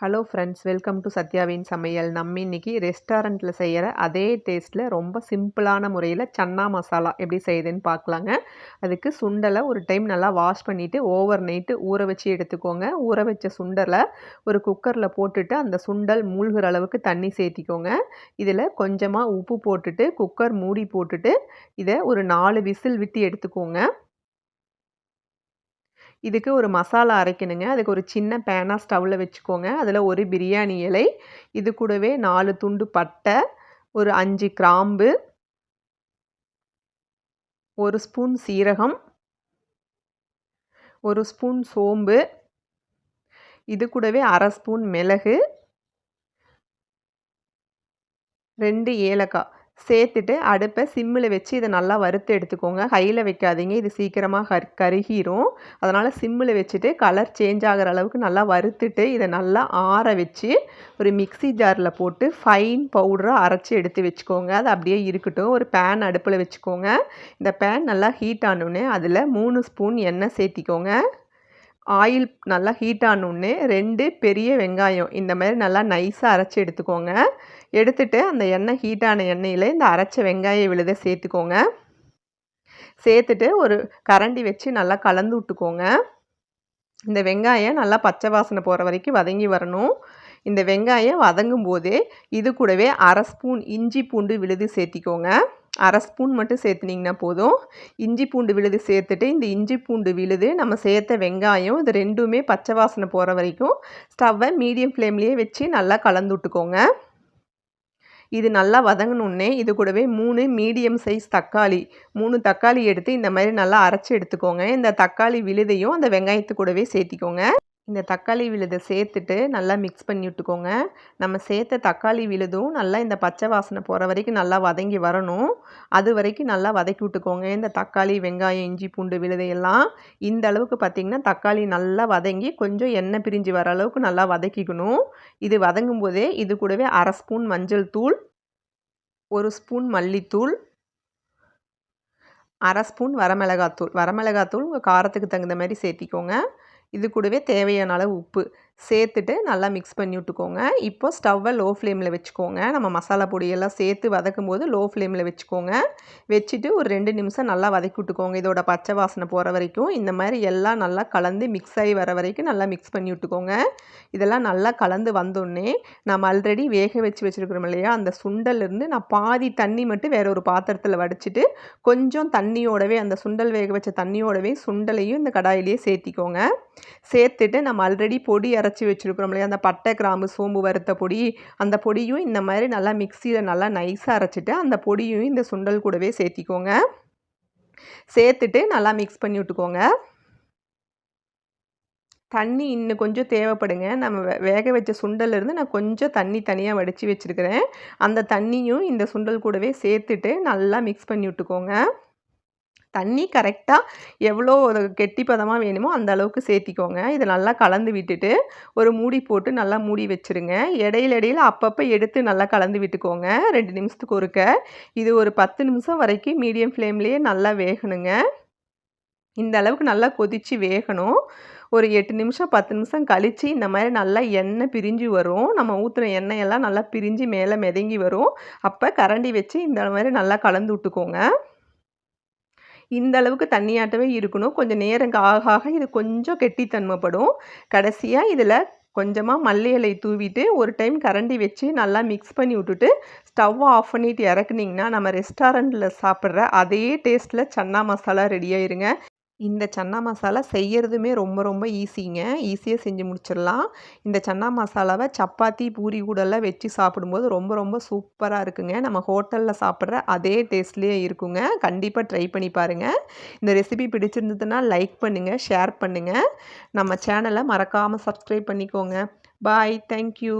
Hello friends welcome to சத்யாவின் சமையல் நம்ம இன்னைக்கு ரெஸ்டாரண்ட்டில் செய்கிற அதே டேஸ்ட்டில் ரொம்ப சிம்பிளான முறையில் சன்னா மசாலா எப்படி செய்யுதுன்னு பார்க்கலாங்க. அதுக்கு சுண்டலை ஒரு டைம் நல்லா வாஷ் பண்ணிவிட்டு ஓவர் நைட்டு ஊற வச்சு எடுத்துக்கோங்க. ஊற வச்ச சுண்டலை ஒரு குக்கரில் போட்டுட்டு அந்த சுண்டல் மூழ்கிற அளவுக்கு தண்ணி சேர்த்திக்கோங்க. இதில் கொஞ்சமாக உப்பு போட்டுட்டு குக்கர் மூடி போட்டுட்டு இதை ஒரு நாலு விசில் விட்டு எடுத்துக்கோங்க. இதுக்கு ஒரு மசாலா அரைக்கணுங்க. அதுக்கு ஒரு சின்ன பேனாக ஸ்டவ்வில் வச்சுக்கோங்க. அதில் ஒரு பிரியாணி இலை இது கூடவே நாலு துண்டு பட்டை ஒரு அஞ்சு கிராம்பு ஒரு ஸ்பூன் சீரகம் ஒரு ஸ்பூன் சோம்பு இது கூடவே அரை ஸ்பூன் மிளகு ரெண்டு ஏலக்காய். சேர்த்துட்டு அடுப்பை சிம்மில் வச்சு இதை நல்லா வறுத்து எடுத்துக்கோங்க. ஹையில் வைக்காதீங்க. இது சீக்கிரமாக கர் கருகிரும். அதனால் சிம்மில் வச்சுட்டு கலர் சேஞ்ச் ஆகிற அளவுக்கு நல்லா வறுத்துட்டு இதை நல்லா ஆற வச்சு ஒரு மிக்சி ஜாரில் போட்டு ஃபைன் பவுடரை அரைச்சி எடுத்து வச்சுக்கோங்க. அது அப்படியே இருக்கட்டும். ஒரு பேன் அடுப்பில் வச்சுக்கோங்க. இந்த பேன் நல்லா ஹீட் ஆனோடனே அதில் மூணு ஸ்பூன் எண்ணெய் சேர்த்திக்கோங்க. ஆயில் நல்லா ஹீட் ஆனோடனே ரெண்டு பெரிய வெங்காயம் இந்த மாதிரி நல்லா நைஸாக அரைச்சி எடுத்துக்கோங்க. எடுத்துட்டு அந்த எண்ணெய் ஹீட்டான எண்ணெயில் இந்த அரைச்ச வெங்காய விழுதை சேர்த்துக்கோங்க. சேர்த்துட்டு ஒரு கரண்டி வச்சு நல்லா கலந்து விட்டுக்கோங்க. இந்த வெங்காயம் நல்லா பச்சை வாசனை போகிற வரைக்கும் வதங்கி வரணும். இந்த வெங்காயம் வதங்கும் போதே இது கூடவே அரை ஸ்பூன் இஞ்சி பூண்டு விழுது சேர்த்திக்கோங்க. அரை ஸ்பூன் மட்டும் சேர்த்துனிங்கன்னா போதும். இஞ்சி பூண்டு விழுது சேர்த்துட்டு இந்த இஞ்சி பூண்டு விழுது நம்ம சேர்த்த வெங்காயம் இது ரெண்டுமே பச்சை வாசனை போகிற வரைக்கும் ஸ்டவ்வை மீடியம் ஃப்ளேம்லேயே வச்சு நல்லா கலந்து விட்டுக்கோங்க. இது நல்லா வதங்கணுன்னே இது கூடவே மூணு மீடியம் சைஸ் தக்காளி மூணு தக்காளி எடுத்து இந்த மாதிரி நல்லா அரைச்சி எடுத்துக்கோங்க. இந்த தக்காளி விழுதையும் அந்த வெங்காயத்து கூடவே சேர்த்திக்கோங்க. இந்த தக்காளி விழுதை சேர்த்துட்டு நல்லா மிக்ஸ் பண்ணி விட்டுக்கோங்க. நம்ம சேர்த்த தக்காளி விழுதும் நல்லா இந்த பச்சை வாசனை போகிற வரைக்கும் நல்லா வதங்கி வரணும். அது வரைக்கும் நல்லா வதக்கி விட்டுக்கோங்க. இந்த தக்காளி வெங்காயம் இஞ்சி பூண்டு விழுதையெல்லாம் இந்த அளவுக்கு பார்த்திங்கன்னா தக்காளி நல்லா வதங்கி கொஞ்சம் எண்ணெய் பிரிஞ்சு வர அளவுக்கு நல்லா வதக்கிக்கணும். இது வதங்கும் போதே இது கூடவே அரை ஸ்பூன் மஞ்சள் தூள் ஒரு ஸ்பூன் மல்லித்தூள் அரை ஸ்பூன் வரமிளகாத்தூள். வரமிளகாத்தூள் உங்கள் காரத்துக்கு தகுந்த மாதிரி சேர்த்திக்கோங்க. இது கூடவே தேவையான அளவு உப்பு. சேர்த்துட்டு நல்லா மிக்ஸ் பண்ணி விட்டுக்கோங்க. இப்போ ஸ்டவ்வை லோ ஃப்ளேமில் வச்சுக்கோங்க. நம்ம மசாலா பொடியெல்லாம் சேர்த்து வதக்கும் போது லோ ஃப்ளேமில் வச்சுக்கோங்க. வச்சுட்டு ஒரு ரெண்டு நிமிஷம் நல்லா வதக்கி விட்டுக்கோங்க. இதோட பச்சை வாசனை போகிற வரைக்கும் இந்த மாதிரி எல்லாம் நல்லா கலந்து மிக்ஸ் ஆகி வர வரைக்கும் நல்லா மிக்ஸ் பண்ணி விட்டுக்கோங்க. இதெல்லாம் நல்லா கலந்து வந்தோடனே நம்ம ஆல்ரெடி வேக வச்சு வச்சுருக்கிறோம் இல்லையா? அந்த சுண்டல்லேருந்து நான் பாதி தண்ணி மட்டும் வேற ஒரு பாத்திரத்தில் வடிச்சிட்டு கொஞ்சம் தண்ணியோடவே அந்த சுண்டல் வேக வச்ச தண்ணியோடவே சுண்டலையும் இந்த கடாயிலேயே சேர்த்திக்கோங்க. சேர்த்துட்டு நம்ம ஆல்ரெடி பொடி அரைச்சி வச்சுருக்கிறோம் இல்லையா? அந்த பட்டை கிராம்பு சோம்பு வறுத்த பொடி அந்த பொடியும் இந்த மாதிரி நல்லா மிக்சியில் நல்லா நைஸாக அரைச்சிட்டு அந்த பொடியும் இந்த சுண்டல் கூடவே சேர்த்திக்கோங்க. சேர்த்துட்டு நல்லா மிக்ஸ் பண்ணி விட்டுக்கோங்க. தண்ணி இன்னும் கொஞ்சம் தேவைப்படுங்க. நம்ம வேக வச்ச சுண்டலேருந்து நான் கொஞ்சம் தண்ணி தனியாக வடித்து வச்சுருக்கிறேன். அந்த தண்ணியும் இந்த சுண்டல் கூடவே சேர்த்துட்டு நல்லா மிக்ஸ் பண்ணி விட்டுக்கோங்க. தண்ணி கரெக்டாக எவ்வளோ ஒரு கெட்டிப்பதமாக வேணுமோ அந்த அளவுக்கு சேர்த்திக்கோங்க. இதை நல்லா கலந்து விட்டுட்டு ஒரு மூடி போட்டு நல்லா மூடி வச்சுருங்க. இடையில இடையில அப்பப்போ எடுத்து நல்லா கலந்து விட்டுக்கோங்க. ரெண்டு நிமிஷத்துக்கு ஒருக்க. இது ஒரு பத்து நிமிஷம் வரைக்கும் மீடியம் ஃப்ளேம்லேயே நல்லா வேகணுங்க. இந்த அளவுக்கு நல்லா கொதித்து வேகணும். ஒரு எட்டு நிமிஷம் பத்து நிமிஷம் கழித்து இந்த மாதிரி நல்லா எண்ணெய் பிரிஞ்சு வரும். நம்ம ஊற்றுன எண்ணெயெல்லாம் நல்லா பிரிஞ்சு மேலே மிதங்கி வரும். அப்போ கரண்டி வச்சு இந்த மாதிரி நல்லா கலந்து விட்டுக்கோங்க. இந்த அளவுக்கு தண்ணியாட்டவே இருக்கணும். கொஞ்சம் நேரம் ஆக ஆக இது கொஞ்சம் கெட்டித்தன்மைப்படும். கடைசியாக இதில் கொஞ்சமாக மல்லி இலை தூவிட்டு ஒரு டைம் கரண்டி வச்சு நல்லா மிக்ஸ் பண்ணி விட்டுட்டு ஸ்டவ் ஆஃப் பண்ணிவிட்டு இறக்குனிங்கன்னா நம்ம ரெஸ்டாரண்ட்டில் சாப்பிட்ற அதே டேஸ்ட்டில் சன்னா மசாலா ரெடி ஆயிருங்க. இந்த சன்னா மசாலா செய்கிறதுமே ரொம்ப ரொம்ப ஈஸிங்க. ஈஸியாக செஞ்சு முடிச்சிடலாம். இந்த சன்னா மசாலாவை சப்பாத்தி பூரி கூடெல்லாம் வச்சு சாப்பிடும்போது ரொம்ப ரொம்ப சூப்பராக இருக்குங்க. நம்ம ஹோட்டலில் சாப்பிட்ற அதே டேஸ்ட்லேயே இருக்குங்க. கண்டிப்பாக ட்ரை பண்ணி பாருங்கள் இந்த ரெசிபி பிடிச்சிருந்ததுன்னா லைக் பண்ணுங்கள் ஷேர் பண்ணுங்கள் நம்ம சேனலை மறக்காமல் சப்ஸ்கிரைப் பண்ணிக்கோங்க. Bye thank you.